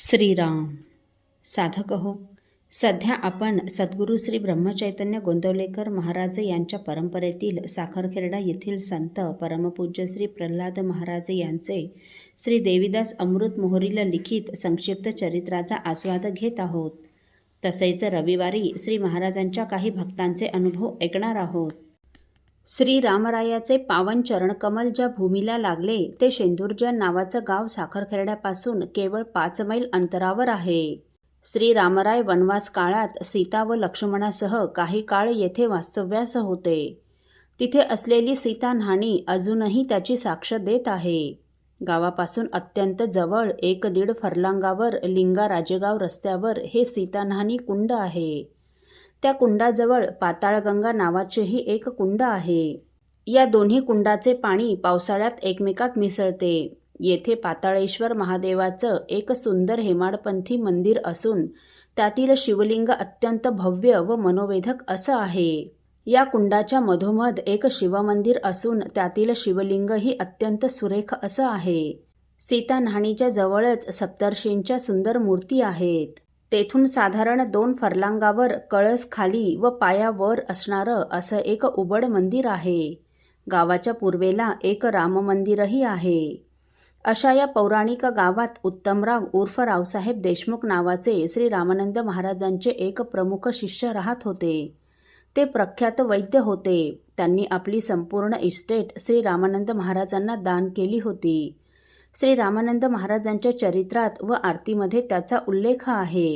श्रीराम। साधक हो सध्या आपण सद्गुरू श्री ब्रह्मचैतन्य गोंदवलेकर महाराज यांच्या परंपरेतील साखरखेरडा येथील संत परमपूज्य श्री प्रल्हाद महाराज यांचे श्री देवीदास अमृत मोहरीला लिखित संक्षिप्त चरित्राचा आस्वाद घेत आहोत. तसेच रविवारी श्री महाराजांच्या काही भक्तांचे अनुभव ऐकणार आहोत. श्री रामरायाचे पावन चरणकमल ज्या भूमीला लागले ते शेंदुर्जन नावाचं गाव साखरखेरड्यापासून केवळ पाच मैल अंतरावर आहे. श्री रामराय वनवास काळात सीता व लक्ष्मणासह काही काळ येथे वास्तव्यास होते. तिथे असलेली सीता न्हाणी अजूनही त्याची साक्ष देत आहे. गावापासून अत्यंत जवळ एक दीड फरलांगावर लिंगा राजेगाव रस्त्यावर हे सीता न्हाणी कुंड आहे. त्या कुंडाजवळ पाताळगंगा नावाचेही एक कुंड आहे. या दोन्ही कुंडाचे पाणी पावसाळ्यात एकमेकात मिसळते. येथे पाताळेश्वर महादेवाचं एक सुंदर हेमाडपंथी मंदिर असून त्यातील शिवलिंग अत्यंत भव्य व मनोवेधक असं आहे. या कुंडाच्या मधोमध एक शिवमंदिर असून त्यातील शिवलिंगही अत्यंत सुरेख असं आहे. सीता न्हाणीच्या जवळच सप्तर्षींच्या सुंदर मूर्ती आहेत. तेथून साधारण दोन फरलांगावर कळस खाली व पायावर असणारं असं एक उबड मंदिर आहे. गावाच्या पूर्वेला एक राम मंदिरही आहे. अशा या पौराणिक गावात उत्तमराव उर्फ रावसाहेब देशमुख नावाचे श्री रामानंद महाराजांचे एक प्रमुख शिष्य राहत होते. ते प्रख्यात वैद्य होते. त्यांनी आपली संपूर्ण इस्टेट श्री रामानंद महाराजांना दान केली होती. श्री रामानंद महाराजांच्या चरित्रात व आरतीमध्ये त्याचा उल्लेख आहे.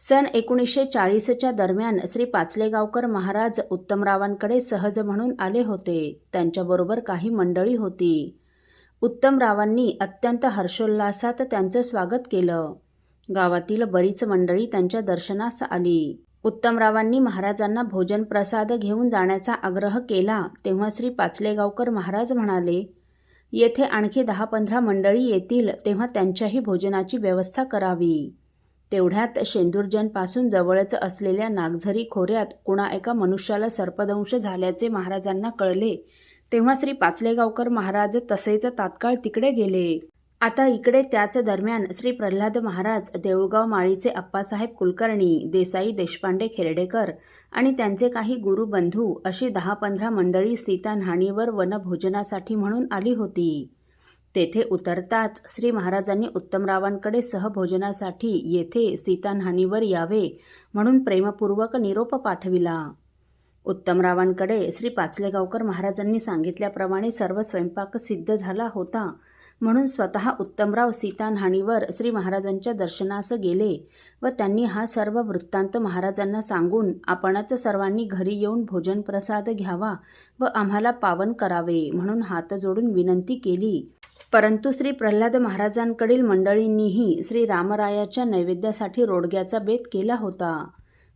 सन एकोणीसशे चाळीसच्या दरम्यान श्री पाचलेगावकर महाराज उत्तमरावांकडे सहज म्हणून आले होते. त्यांच्याबरोबर काही मंडळी होती. उत्तमरावांनी अत्यंत हर्षोल्लासात त्यांचं स्वागत केलं. गावातील बरीच मंडळी त्यांच्या दर्शनास आली. उत्तमरावांनी महाराजांना भोजन प्रसाद घेऊन जाण्याचा आग्रह केला तेव्हा श्री पाचलेगावकर महाराज म्हणाले येथे आणखी दहा पंधरा मंडळी येतील तेव्हा त्यांच्याही भोजनाची व्यवस्था करावी. तेवढ्यात शेंदुर्जनपासून जवळच असलेल्या नागझरी खोऱ्यात कुणा एका मनुष्याला सर्पदंश झाल्याचे महाराजांना कळले. तेव्हा श्री पाचलेगावकर महाराज तसेच तात्काळ तिकडे गेले. आता इकडे त्याच दरम्यान श्री प्रल्हाद महाराज देऊळगाव माळीचे अप्पासाहेब कुलकर्णी देसाई देशपांडे खेर्डेकर आणि त्यांचे काही गुरुबंधू अशी दहा पंधरा मंडळी सीता न्हाणीवर वनभोजनासाठी म्हणून आली होती. तेथे उतरताच श्री महाराजांनी उत्तमरावांकडे सहभोजनासाठी येथे सीता न्हाणीवर यावे म्हणून प्रेमपूर्वक निरोप पाठविला. उत्तमरावांकडे श्री पाचलेगावकर महाराजांनी सांगितल्याप्रमाणे सर्व स्वयंपाक सिद्ध झाला होता. म्हणून स्वतः उत्तमराव सीता न्हाणीवर श्री महाराजांच्या दर्शनास गेले व त्यांनी हा सर्व वृत्तांत महाराजांना सांगून आपणच सर्वांनी घरी येऊन भोजन प्रसाद घ्यावा व आम्हाला पावन करावे म्हणून हात जोडून विनंती केली. परंतु श्री प्रल्हाद महाराजांकडील मंडळींनीही श्री रामरायाच्या नैवेद्यासाठी रोडग्याचा बेत केला होता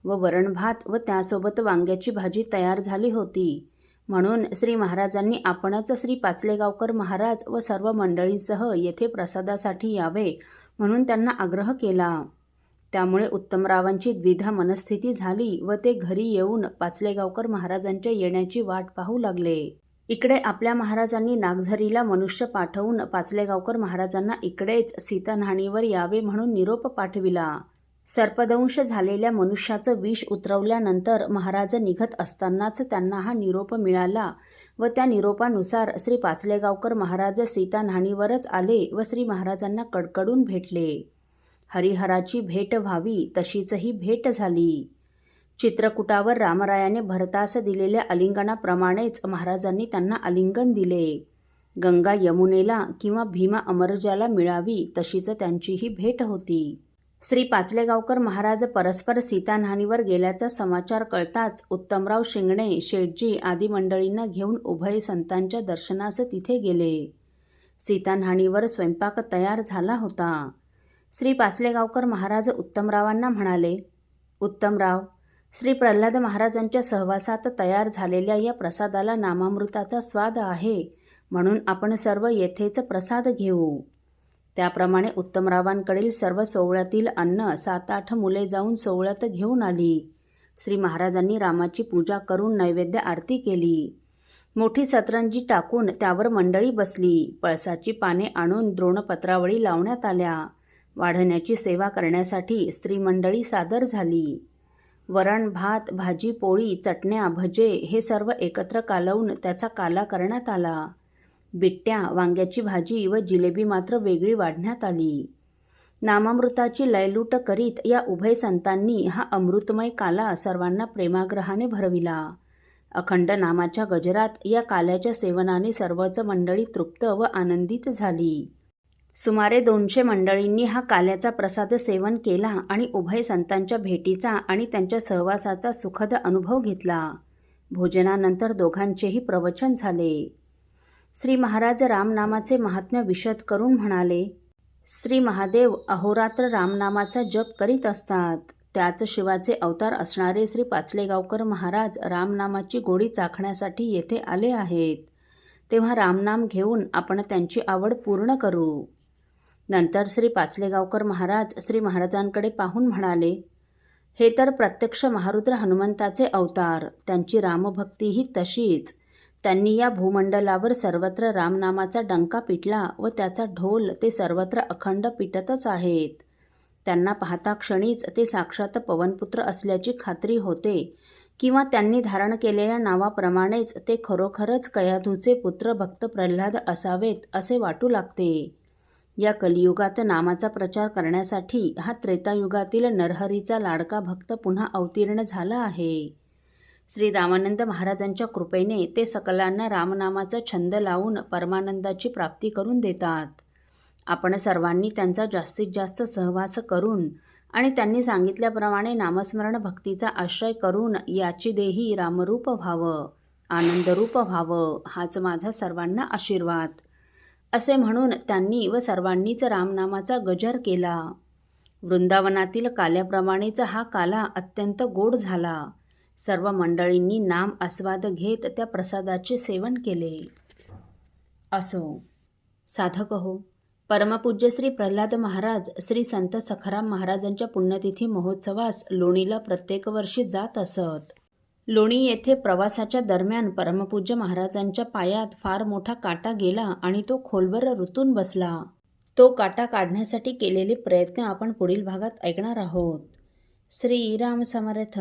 व वरणभात व त्यासोबत वांग्याची भाजी तयार झाली होती. म्हणून श्री महाराजांनी आपणच श्री पाचलेगावकर महाराज व सर्व मंडळींसह येथे प्रसादासाठी यावे म्हणून त्यांना आग्रह केला. त्यामुळे उत्तमरावांची द्विधा मनस्थिती झाली व ते घरी येऊन पाचलेगावकर महाराजांच्या येण्याची वाट पाहू लागले. इकडे आपल्या महाराजांनी नागझरीला मनुष्य पाठवून पाचलेगावकर महाराजांना इकडेच सीतान्हाणीवर यावे म्हणून निरोप पाठविला. सर्पदंश झालेल्या मनुष्याचं विष उतरवल्यानंतर महाराज निघत असतानाच त्यांना हा निरोप मिळाला व त्या निरोपानुसार श्री पाचलेगावकर महाराज सीता न्हाणीवरच आले व श्री महाराजांना कडकडून भेटले. हरिहराची भेट व्हावी तशीचही भेट झाली. चित्रकूटावर रामरायाने भरतास दिलेल्या अलिंगणाप्रमाणेच महाराजांनी त्यांना आलिंगन दिले. गंगा यमुनेला किंवा भीमा अमरजाला मिळावी तशीच त्यांचीही भेट होती. श्री पाचलेगावकर महाराज परस्पर सीतान्हानीवर गेल्याचा समाचार कळताच उत्तमराव शिंगणे शेटजी आदी मंडळींना घेऊन उभय संतांच्या दर्शनास तिथे गेले. सीतान्हानीवर स्वयंपाक तयार झाला होता. श्री पाचलेगावकर महाराज उत्तमरावांना म्हणाले उत्तमराव श्री प्रल्हाद महाराजांच्या सहवासात तयार झालेल्या या प्रसादाला नामामृताचा स्वाद आहे म्हणून आपण सर्व येथेच प्रसाद घेऊ. त्याप्रमाणे उत्तमरावांकडील सर्व सोहळ्यातील अन्न सात आठ मुले जाऊन सोहळ्यात घेऊन आली. श्री महाराजांनी रामाची पूजा करून नैवेद्य आरती केली. मोठी सतरंजी टाकून त्यावर मंडळी बसली. पळसाची पाने आणून द्रोणपत्रावळी लावण्यात आल्या. वाढण्याची सेवा करण्यासाठी स्त्रीमंडळी सादर झाली. वरण भात भाजी पोळी चटण्या भजे हे सर्व एकत्र कालवून त्याचा काला करण्यात आला. बिट्ट्या वांग्याची भाजी व जिलेबी मात्र वेगळी वाढण्यात आली. नामामृताची लयलूट करीत या उभय संतांनी हा अमृतमय काला सर्वांना प्रेमाग्रहाने भरविला. अखंड नामाच्या गजरात या काल्याच्या सेवनाने सर्वच मंडळी तृप्त व आनंदित झाली. सुमारे दोनशे मंडळींनी हा काल्याचा प्रसाद सेवन केला आणि उभय संतांच्या भेटीचा आणि त्यांच्या सहवासाचा सुखद अनुभव घेतला. भोजनानंतर दोघांचेही प्रवचन झाले. श्री महाराज रामनामाचे महात्म्य विशद करून म्हणाले श्री महादेव अहोरात्र रामनामाचा जप करीत असतात. त्याच शिवाचे अवतार असणारे श्री पाचलेगावकर महाराज रामनामाची गोडी चाखण्यासाठी येथे आले आहेत. तेव्हा रामनाम घेऊन आपण त्यांची आवड पूर्ण करू. नंतर श्री पाचलेगावकर महाराज श्री महाराजांकडे पाहून म्हणाले हे तर प्रत्यक्ष महारुद्र हनुमंताचे अवतार. त्यांची रामभक्तीही तशीच. त्यांनी या भूमंडलावर सर्वत्र रामनामाचा डंका पिटला व त्याचा ढोल ते सर्वत्र अखंड पिटतच आहेत. त्यांना पाहता क्षणीच ते साक्षात पवनपुत्र असल्याची खात्री होते किंवा त्यांनी धारण केलेल्या नावाप्रमाणेच ते खरोखरच कयाधूचे पुत्र भक्त प्रल्हाद असावेत असे वाटू लागते. या कलियुगात नामाचा प्रचार करण्यासाठी हा त्रेतायुगातील नरहरीचा लाडका भक्त पुन्हा अवतीर्ण झाला आहे. श्री रामानंद महाराजांच्या कृपेने ते सकलांना रामनामाचा छंद लावून परमानंदाची प्राप्ती करून देतात. आपण सर्वांनी त्यांचा जास्तीत जास्त सहवास करून आणि त्यांनी सांगितल्याप्रमाणे नामस्मरण भक्तीचा आश्रय करून याची देही रामरूप व्हावं आनंदरूप व्हावं हाच माझा सर्वांना आशीर्वाद. असे म्हणून त्यांनी व सर्वांनीच रामनामाचा गजर केला. वृंदावनातील काल्याप्रमाणेचा हा काला अत्यंत गोड झाला. सर्व मंडळींनी नाम आस्वाद घेत त्या प्रसादाचे सेवन केले. असो. साधक हो. परमपूज्य श्री प्रल्हाद महाराज श्री संत सखाराम महाराजांच्या पुण्यतिथी महोत्सवास लोणीला प्रत्येक वर्षी जात असत. लोणी येथे प्रवासाच्या दरम्यान परमपूज्य महाराजांच्या पायात फार मोठा काटा गेला आणि तो खोलवर ऋतून बसला. तो काटा काढण्यासाठी केलेले प्रयत्न आपण पुढील भागात ऐकणार आहोत. श्रीराम समर्थ.